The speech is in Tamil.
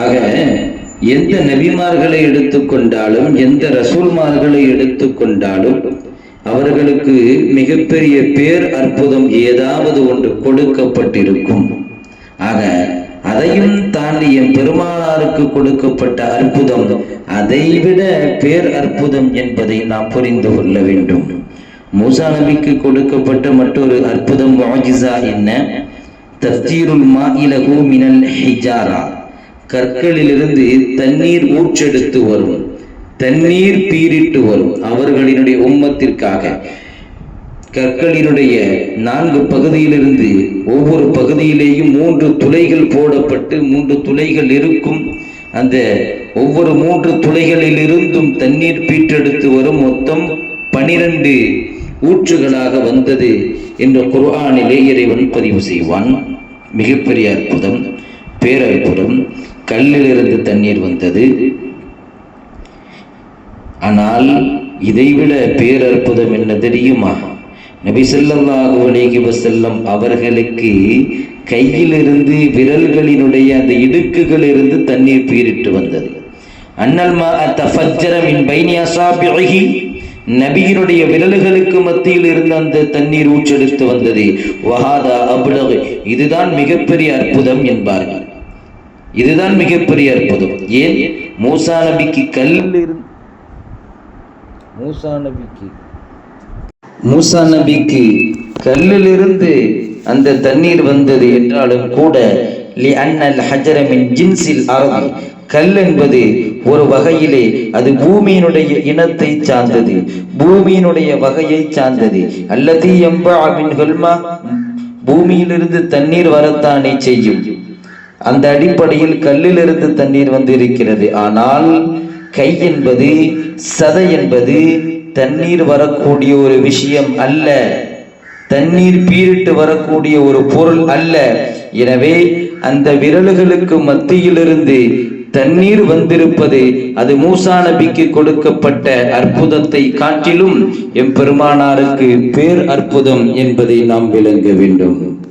ஆக எந்த நபிமார்களை எடுத்துக்கொண்டாலும் எந்த ரசூல்மார்களை எடுத்துக்கொண்டாலும் அவர்களுக்கு மிகப்பெரிய பேர் அற்புதம் ஏதாவது ஒன்று கொடுக்கப்பட்டிருக்கும். ஆக அதையும் தாண்டி என் பெருமானாருக்கு கொடுக்கப்பட்ட அற்புதம் அதைவிட பேர் அற்புதம் என்பதை நாம் புரிந்து கொள்ள வேண்டும். மூசா நபிக்கு கொடுக்கப்பட்ட மற்றொரு அற்புதம் முஅஜிஸா என்ன? தஸ்தீருல் மாஇலகு மினல் ஹிஜாரா. கற்களிலிருந்து தண்ணீர் ஊற்றெடுத்து வரும். தண்ணீர் பீரிட்டு வரும் அவர்களினுடைய உம்மத்திற்காக. கற்களினுடைய நான்கு பகுதியிலிருந்து ஒவ்வொரு பகுதியிலேயும் மூன்று துளைகள் போடப்பட்டு மூன்று துளைகள் இருக்கும். அந்த ஒவ்வொரு மூன்று துளைகளிலிருந்தும் தண்ணீர் பீற்றெடுத்து வரும். மொத்தம் பனிரெண்டு ஊற்றுகளாக வந்தது என்ற குர்ஆனிலே இறைவன் பதிவு செய்வான். மிகப்பெரிய அற்புதம் பேரற்புதம். கல்லிலிருந்து தண்ணீர் வந்தது. ஆனால் இதைவிட பேரற்புதம் என்ன தெரியுமா? நபி ஸல்லல்லாஹு அலைஹி அவர்களுக்கு கையிலிருந்து விரல்களினுடைய அந்த இடுக்குகளிலிருந்து தண்ணீர் பீரிட்டு வந்தது. அன்னல் மா தஃபஜ்ஜர நபியினுடைய விரல்களுக்கு மத்தியில் இருந்த அந்த தண்ணீர் ஊற்றெடுத்து வந்தது. வஹாதா அப்லகு இதுதான் மிகப்பெரிய அற்புதம் என்பார்கள். இதுதான் மிகப்பெரிய அற்புதம். ஏன்? மூசா நபிக்கு கல்லில் இருந்து மூசா நபிக்கு மூசா நபிக்கு கல்லிலிருந்து அந்த தண்ணீர் வந்தது என்றாலும் கூட லி அன்னல் ஹஜர மின் ஜின்சில் அரபி கல் என்பது ஒரு வகையிலே அது பூமியினுடைய இனத்தை சார்ந்தது. பூமியினுடைய வகையை சார்ந்தது. அல்லது எம்பா மின் பூமியிலிருந்து தண்ணீர் வரத்தானே செய்யும். அந்த அடிப்படையில் கல்லிலிருந்து தண்ணீர் வந்து இருக்கிறது ஆனால் கை என்பது சதை என்பது தண்ணீர் வரக்கூடிய ஒரு விஷயம் அல்ல. தண்ணீர் பீரிட்டு வரக்கூடிய ஒரு பொருள் அல்ல. எனவே அந்த விரல்களுக்கு மத்தியிலிருந்து தண்ணீர் வந்திருப்பது அது மூசா நபிக்கு கொடுக்கப்பட்ட அற்புதத்தை காட்டிலும் எம்பெருமானாருக்கு பேர் அற்புதம் என்பதை நாம் விளங்க வேண்டும்.